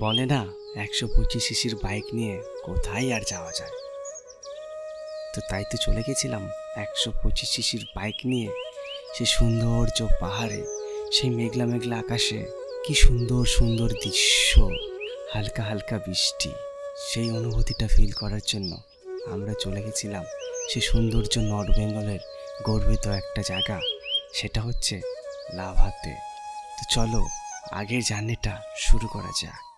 বলে না, একশো পঁচিশ সিসির বাইক নিয়ে কোথায় আর যাওয়া যায়? তো তাই তো চলে গেছিলাম, একশো পঁচিশ সিসির বাইক নিয়ে সে সৌন্দর্য পাহাড়ে, সেই মেঘলা মেঘলা আকাশে। কি সুন্দর সুন্দর দৃশ্য, হালকা হালকা বৃষ্টি। সেই অনুভূতিটা ফিল করার জন্য আমরা চলে গেছিলাম সে সৌন্দর্য নর্থ বেঙ্গলের গর্বিত একটা জায়গা, সেটা হচ্ছে লাভাতে। তো চলো, আগের জার্নিটা শুরু করা যাক।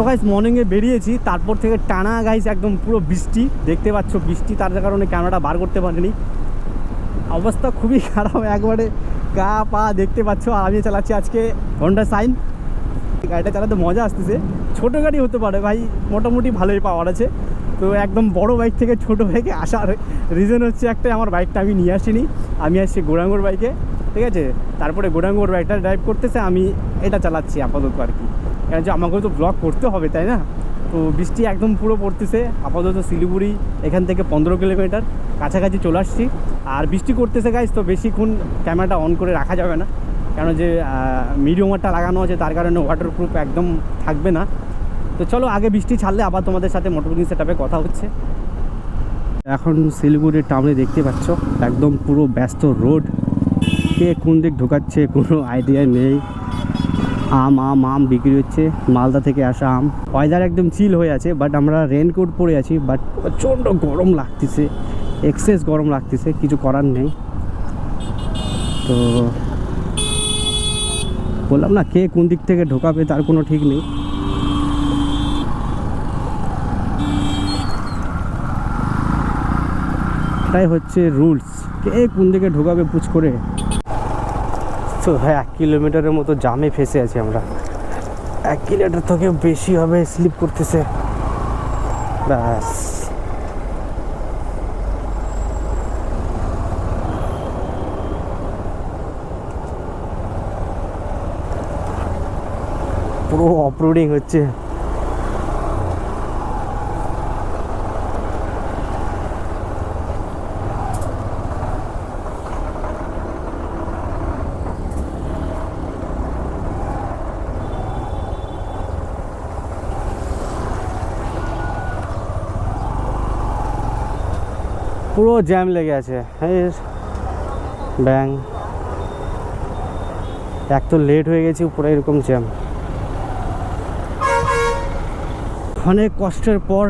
তো গাইস মর্নিংয়ে বেরিয়েছি, তারপর থেকে টানা গাইস একদম পুরো বৃষ্টি, দেখতে পাচ্ছ বৃষ্টি, তার কারণে ক্যামেরাটা বার করতে পারিনি। অবস্থা খুবই খারাপ, একবারে গা পা দেখতে পাচ্ছ, আর আমি চালাচ্ছি আজকে হন্ডা সাইন গাড়িটা চালাতে মজা আসতেছে, ছোটো গাড়ি হতে পারে ভাই, মোটামুটি ভালোই পাওয়ার আছে। তো একদম বড় বাইক থেকে ছোট বাইকে আসার রিজন হচ্ছে একটাই, আমার বাইকটা আমি নিয়ে আসিনি, আমি আসছি গোরাঙ্গর বাইকে ঠিক আছে? তারপরে গোরাঙ্গর বাইকটা ড্রাইভ করতেছে, আমি এটা চালাচ্ছি আপাতত আর কি। কেন যে আমাকেও তো ব্লগ করতে হবে, তাই না? তো বৃষ্টি একদম পুরো পড়তেছে, আপাতত শিলিগুড়ি, এখান থেকে পনেরো কিলোমিটার কাছাকাছি চলে আসছি। আর বৃষ্টি করতেছে গাইজ তো বেশিক্ষণ ক্যামেরাটা অন করে রাখা যাবে না। কেন যে মিডিয়ামারটা লাগানো আছে, তার কারণে ওয়াটারপ্রুফ একদম থাকবে না। তো চলো, আগে বৃষ্টি ছাড়লে আবার তোমাদের সাথে মোটরবিং সেটআপে কথা হচ্ছে। এখন শিলিগুড়ির টাউনে দেখতে পাচ্ছ, একদম পুরো ব্যস্ত রোড কে কোন দিক ঢোকাচ্ছে কোনো আইডিয়া নেই। আম আম আম বিক্রি হচ্ছে। মালদা থেকে আসা আম। ওয়েদার একদম চিল হয়ে আছে বাট আমরা রেনকোট পরে আছি বাট প্রচণ্ড গরম লাগতেছে। এক্সেস গরম লাগতেছে, কিছু করার নেই। তো বললাম না, কে কোন দিক থেকে ঢোকাবে তার কোনো ঠিক নেই। এটাই হচ্ছে রুলস কে কোন দিকে ঢোকাবে পুচ করে। তো হ্যাঁ এক কিলোমিটারের মতো জামে ফেসে আছি আমরা। এক কিলোমিটার থেকে বেশি হবে স্লিপ করতেছে। ব্যাস। পুরো অপরোডিং হচ্ছে। পুরো জ্যাম লেগে আছে। ব্যাং। এক তো লেট হয়ে গেছি, পুরো এরকম জ্যাম। অনেক কষ্টের পর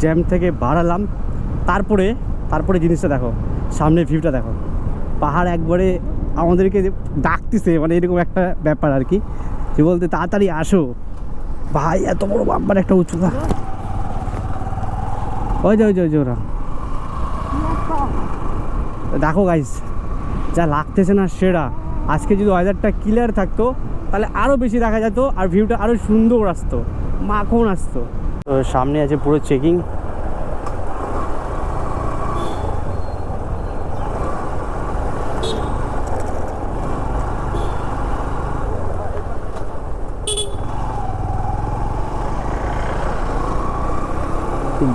জ্যাম থেকে বাড়ালাম তারপরে তারপরে জিনিসটা দেখো সামনে ভিউটা দেখো। পাহাড় একবারে আমাদেরকে ডাকতেছে মানে এরকম একটা ব্যাপার আর কি। যে বলতে, তাড়াতাড়ি আসো। ভাই, এত বড় বাম্পার একটা উঁচু ওই যে ওই যে ওই যে ওরা। দেখো গাইস যা লাগতেছে না সেরা। আজকে যদি ওয়েদারটা ক্লিয়ার থাকতো, তাহলে আরও বেশি দেখা যেত আর ভিউটা আরও সুন্দর আসতো, মাখন আসতো। তো সামনে আছে পুরো চেকিং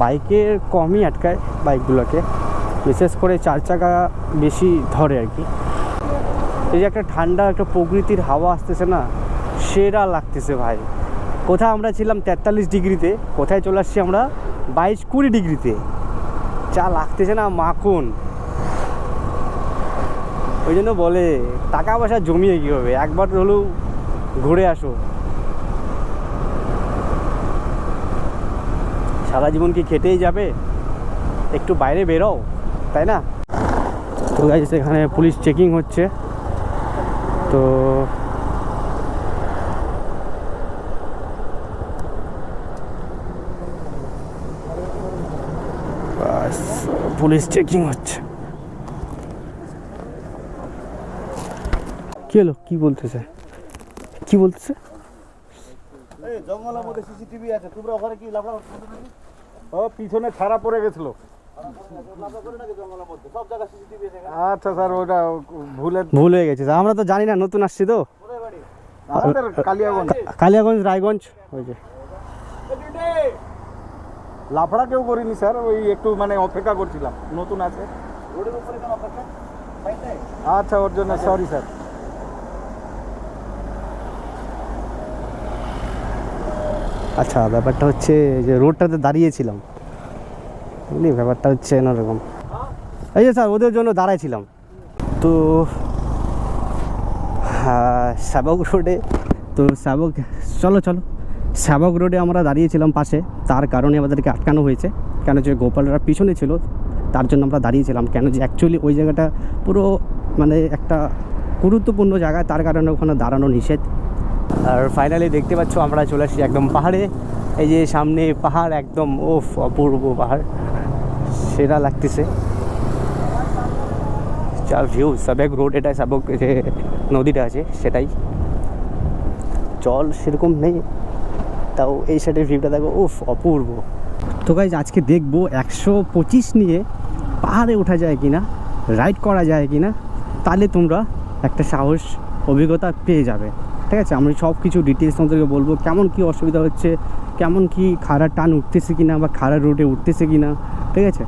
বাইকের কমই আটকায় বাইকগুলোকে। বিশেষ করে চার চাকা বেশি ধরে আর কি। এই যে একটা ঠান্ডা, একটা প্রকৃতির হাওয়া আসতেছে না, সেরা লাগতেছে ভাই। কোথায় আমরা ছিলাম তেতাল্লিশ ডিগ্রিতে, কোথায় চলে আসছি আমরা বাইশ কুড়ি ডিগ্রিতে। যা লাগতেছে না মাখন। ওই জন্য বলে, টাকা পয়সা জমিয়ে কী হবে একবার হলেও ঘুরে আসো। সারা জীবন কি খেটেই যাবে? একটু বাইরে বেরো তাই না? তো গাইজ এখানে পুলিশ চেকিং হচ্ছে। তো পুলিশ চেকিং হচ্ছে। কি হলো? কি বলতেছে? কি বলতেছে? জঙ্গলের মধ্যে সিসিটিভি আছে। তোমরা ওখানে কি লাফড়া পিছনে ছাড়া পড়ে গেছিল। আচ্ছা স্যার ওটা ভুলে ভুল হয়ে গেছে। আমরা তো জানি না নতুন আসছি তো। কালিয়াগঞ্জ। কালিয়াগঞ্জ রায়গঞ্জ ওই যে। লাফড়া কেউ করিনি স্যার ওই একটু মানে অপেক্ষা করছিলাম। নতুন আছে। আচ্ছা ওর জন্য সরি স্যার। আচ্ছা ব্যাপারটা হচ্ছে যে রোডটাতে দাঁড়িয়েছিলাম। বুঝলি? ব্যাপারটা হচ্ছে এরকম। এই যে স্যার, ওদের জন্য দাঁড়াইছিলাম। তো শ্যাবক রোডে, তো শ্যাবক চলো চলো। শ্যাবক রোডে আমরা দাঁড়িয়েছিলাম পাশে। তার কারণে আমাদেরকে আটকানো হয়েছে। কেন যে গোপালরা পিছনে ছিল, তার জন্য আমরা দাঁড়িয়েছিলাম। কেন যে অ্যাকচুয়ালি ওই জায়গাটা পুরো মানে একটা গুরুত্বপূর্ণ জায়গা। তার কারণে ওখানে দাঁড়ানো নিষেধ। আর ফাইনালি দেখতে পাচ্ছ আমরা চলে আসি একদম পাহাড়ে। এই যে সামনে পাহাড় একদম ওফ অপূর্ব পাহাড়। সেরা লাগতেছে। যা ভিউ সাবেক রোড এটা, সাবেক যে নদীটা আছে, সেটাই। জল সেরকম নেই, তাও এই সাইডের ভিউটা দেখো, উফ, অপূর্ব। তো গাইজ আজকে দেখব একশো পঁচিশ নিয়ে পাহাড়ে ওঠা যায় কি না রাইড করা যায় কি না তাহলে তোমরা একটা সাহস, অভিজ্ঞতা পেয়ে যাবে। ঠিক আছে? আমি সব কিছু ডিটেলস তোমাদেরকে বলব। কেমন কি অসুবিধা হচ্ছে? কেমন কি খাড়ার টান উঠতেছে কি না বা খাড়ার রোডে উঠতেছে কি না ঠিক আছে?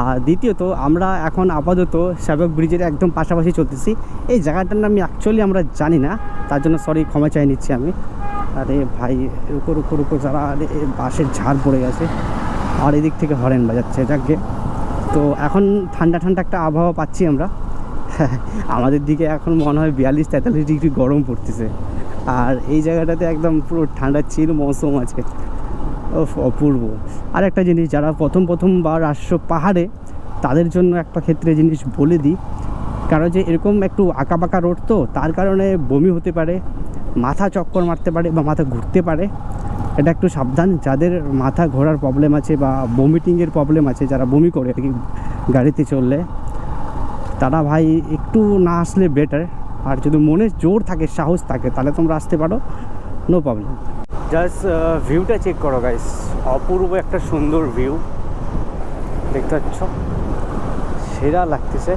আর দ্বিতীয়ত, আমরা এখন আপাতত সাবেক ব্রিজের একদম পাশাপাশি চলতেছি। এই জায়গাটার নাম আমি অ্যাকচুয়ালি আমরা জানি না। তার জন্য সরি ক্ষমা চাই নিচ্ছি আমি। আরে ভাই রুকো রুকো রুকো যারা, আরে, এ বাঁশের ঝাড় পড়ে গেছে। আর এদিক থেকে হরেন বাজাচ্ছে, যাকে তো এখন ঠান্ডা ঠান্ডা একটা আবহাওয়া পাচ্ছি আমরা। আমাদের দিকে এখন মনে হয় বিয়াল্লিশ, তেতাল্লিশ ডিগ্রি গরম পড়তেছে। আর এই জায়গাটাতে একদম পুরো ঠান্ডা চিল মৌসুম আছে। ওফ, অপূর্ব। আর একটা জিনিস, যারা প্রথম প্রথমবার আসছো পাহাড়ে, তাদের জন্য একটা ক্ষেত্রে জিনিস বলে দিই। কারণ যে এরকম একটু আঁকাবাঁকা রোড তো, তার কারণে বমি হতে পারে, মাথা চক্কর মারতে পারে বা মাথা ঘুরতে পারে। এটা একটু সাবধান, যাদের মাথা ঘোরার প্রবলেম আছে বা বমিটিংয়ের প্রবলেম আছে, যারা বমি করে আর কি গাড়িতে চললে তারা ভাই একটু না আসলে বেটার আর যদি মনে জোর থাকে সাহস থাকে তাহলে তোমরা আসতে পারো। নো প্রবলেম জাস্ট ভিউটা চেক করো গাইস অপূর্ব একটা সুন্দর ভিউ দেখতে পাচ্ছ? সেরা লাগতেছে।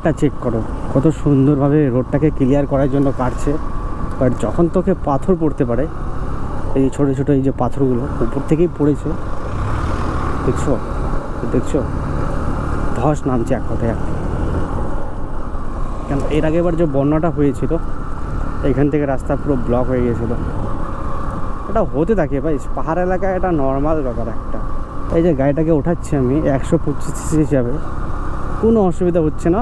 এটা চেক করো। কত সুন্দরভাবে রোডটাকে ক্লিয়ার করার জন্য কাটছে। বাট যখন তোকে পাথর পড়তে পারে এই ছোটো ছোটো এই যে পাথরগুলো উপর থেকেই পড়েছে। দেখছ? দেখছ? ধস নামছে এক কথায় আর কি। কেন? এর আগে এবার যে বন্যাটা হয়েছিল, এখান থেকে রাস্তা পুরো ব্লক হয়ে গিয়েছিল। এটা হতে থাকে ভাই, পাহাড় এলাকায় এটা নর্মাল ব্যাপার একটা। এই যে গাড়িটাকে ওঠাচ্ছি আমি, একশো পঁচিশ হিসাবে। কোনো অসুবিধা হচ্ছে না।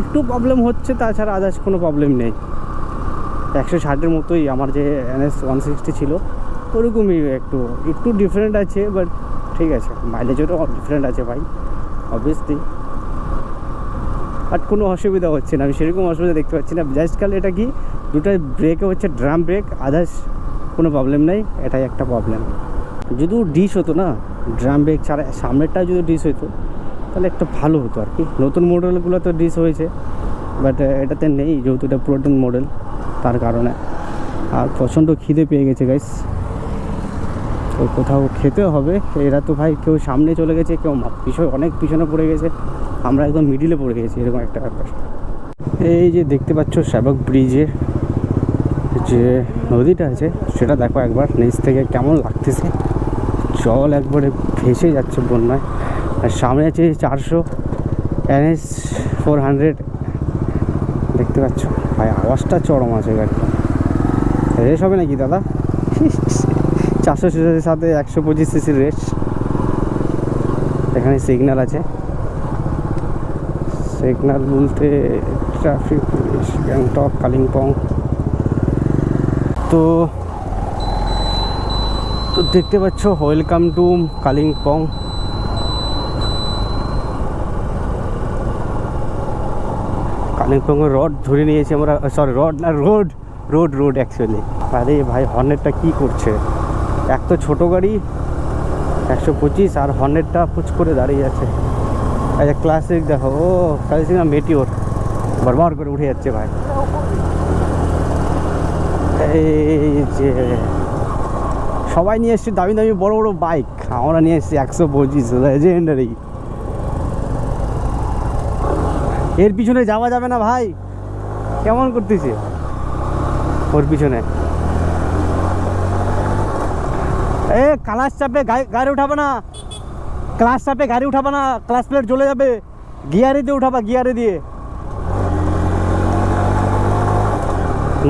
একটু প্রবলেম হচ্ছে, তাছাড়া আদার্স কোনো প্রবলেম নেই। একশো ষাটের মতোই আমার যে এনএস ওয়ান সিক্সটি ছিল, ওরকমই একটু একটু ডিফারেন্ট আছে বাট ঠিক আছে। মাইলেজেরও ডিফারেন্ট আছে ভাই অবভিয়াসলি বাট কোনো অসুবিধা হচ্ছে না। আমি সেরকম অসুবিধা দেখতে পাচ্ছি না। জাস্ট কাল এটা কি দুটো ব্রেকে হচ্ছে ড্রাম ব্রেক আদার্স কোনো প্রবলেম নেই, এটাই একটা প্রবলেম যদি ডিশ হতো না ড্রাম ব্রেক ছাড়া সামনেরটা যদি ডিশ হতো তাহলে একটা ভালো হতো আর কি। নতুন মডেলগুলো তো ডিশ হয়েছে বাট এটাতে নেই, যেহেতু এটা পুরাতন মডেল তার কারণে। আর প্রচণ্ড খিদে পেয়ে গেছে গাইস তো কোথাও খেতে হবে। এরা তো ভাই কেউ সামনে চলে গেছে, কেউ পিছনে অনেক পিছনে পড়ে গেছে। আমরা একদম মিডিলে পড়ে গেছি, এরকম একটা ব্যাপার। এই যে দেখতে পাচ্ছ শ্যাবক ব্রিজে যে নদীটা আছে, সেটা দেখো একবার, নিচ থেকে কেমন লাগতেছে। জল একবারে ভেসে যাচ্ছে বন্যায়। আর সামনে আছে চারশো এনএস ফোর হান্ড্রেড দেখতে পাচ্ছ? ভাই, আওয়াজটা চরম আছে গাড়িটা রেস হবে নাকি দাদা? চারশো সিসির সাথে একশো পঁচিশ সিসির রেস। এখানে সিগনাল আছে। সিগনাল বলতে ট্রাফিক পুলিশ গ্যাংটক কালিম্পং তো তো দেখতে পাচ্ছ ওয়েলকাম টু কালিম্পং কালিম্পংয়ের রড ধরে নিয়েছি আমরা সরি রড না রোড রোড রোড অ্যাকচুয়ালি আরে ভাই হর্নেটটা কী করছে? এক তো ছোটো গাড়ি, একশো পঁচিশ আর হর্নেটটা পুচ করে দাঁড়িয়ে আছে। আচ্ছা ক্লাসিক দেখো, ও ক্লাসিক না মেটিওর বরবার করে উঠে যাচ্ছে ভাই। এই যে, সবাই নিয়ে এসছে দামি দামি বড় বড় বাইক আমরা নিয়ে এসেছি একশো পঁচিশ লেজেন্ডারি এর পিছনে যাওয়া যাবে না ভাই। কেমন করতেছে? ওর পিছনে। এ ক্লাস চাপে গাড়ি উঠাবে না। ক্লাস চাপে গাড়ি উঠাবে না। ক্লাস প্লেট জ্বলে যাবে। গিয়ারে দিয়ে উঠাবা গিয়ারে দিয়ে।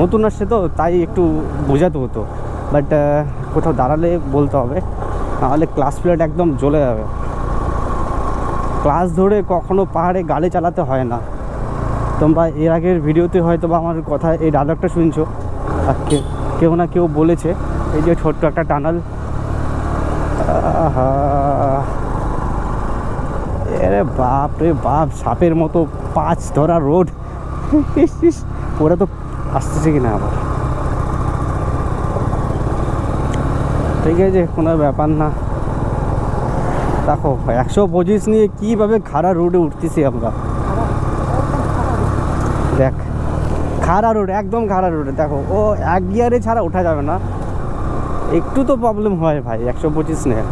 নতুন আসছে তো, তাই একটু বোঝাতে হতো। বাট কোথাও দাঁড়ালে বলতে হবে। নাহলে ক্লাস প্লেট একদম জ্বলে যাবে। ক্লাস ধরে কখনো পাহাড়ে গাড়ি চালাতে হয় না। তোমরা এর আগের ভিডিওতে হয়তো বা আমার কথা এই ডায়লগটা শুনছো। আর কেউ না কেউ বলেছে। এই যে ছোট্ট একটা টানাল। এরে বাপ রে বাপ, সাপের মতো পাঁচ ধরা রোড। ওরা তো আসতেছে কিনা আবার? ঠিক আছে, কোনো ব্যাপার না। দেখো, একশো পঁচিশ নিয়ে কীভাবে খাড়া রোডে উঠতেছি আমরা? দেখ, খাড়া রোড, একদম খাড়া রোডে। দেখো, ও এক গিয়ারে ছাড়া ওঠা যাবে না। একটু তো প্রবলেম হয় ভাই, একশো পঁচিশ নিয়ে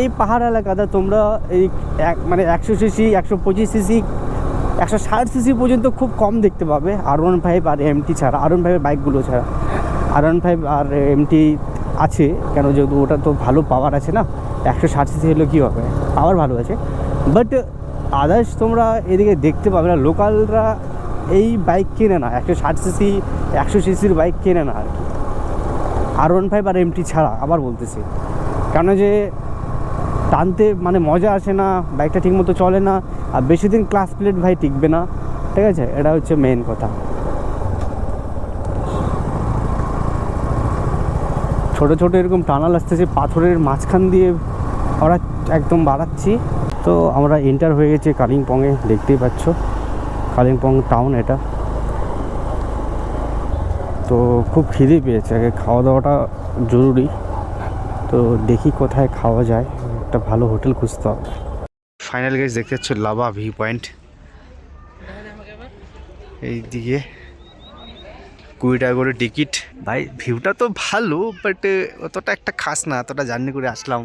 এই পাহাড় এলাকাতে তোমরা এই এক মানে একশো সিসি, একশো পঁচিশ সিসি, একশো ষাট সিসি পর্যন্ত খুব কম দেখতে পাবে। আর ওয়ান ফাইভ আর এমটি ছাড়া আর ওয়ান ফাইভের বাইকগুলো ছাড়া। আর ওয়ান ফাইভ আর এমটি আছে, কেন যেহেতু ওটা তো ভালো পাওয়ার আছে না? একশো ষাট সিসি হলে কী হবে? পাওয়ার ভালো আছে। বাট আদার্স তোমরা এদিকে দেখতে পাবে না লোকালরা এই বাইক কেনে না। একশো ষাট সিসি একশো সিসির বাইক কেনে না আর কি। আর ওয়ান ফাইভ আর এমটি ছাড়া, আবার বলতেছি। কেন যে টানতে মানে মজা আসে না, বাইকটা ঠিকমতো চলে না, আর বেশি দিন ক্লাস প্লেট ভাই টিকবে না, ঠিক আছে? এটা হচ্ছে মেন কথা। ছোট ছোট এরকম টানাল আসতেছে, পাথরের মাঝখান দিয়ে আমরা একদম বাড়াচ্ছি। তো আমরা এন্টার হয়ে গেছি কালিম্পংয়ে, দেখতেই পাচ্ছ। কালিম্পং টাউন এটা। তো খুব খিদে পেয়েছে। আগে খাওয়া দাওয়াটা জরুরি। তো দেখি কোথায় খাওয়া যায়। একটা ভালো হোটেল খুঁজতে হবে। ফাইনাল গেজ দেখতে পাচ্ছ লাভা ভিউ পয়েন্ট। এই দিকে কুড়ি টাকা করে টিকিট। ভাই ভিউটা তো ভালো বাট অতটা একটা খাস না, এতটা জার্নি করে আসলাম।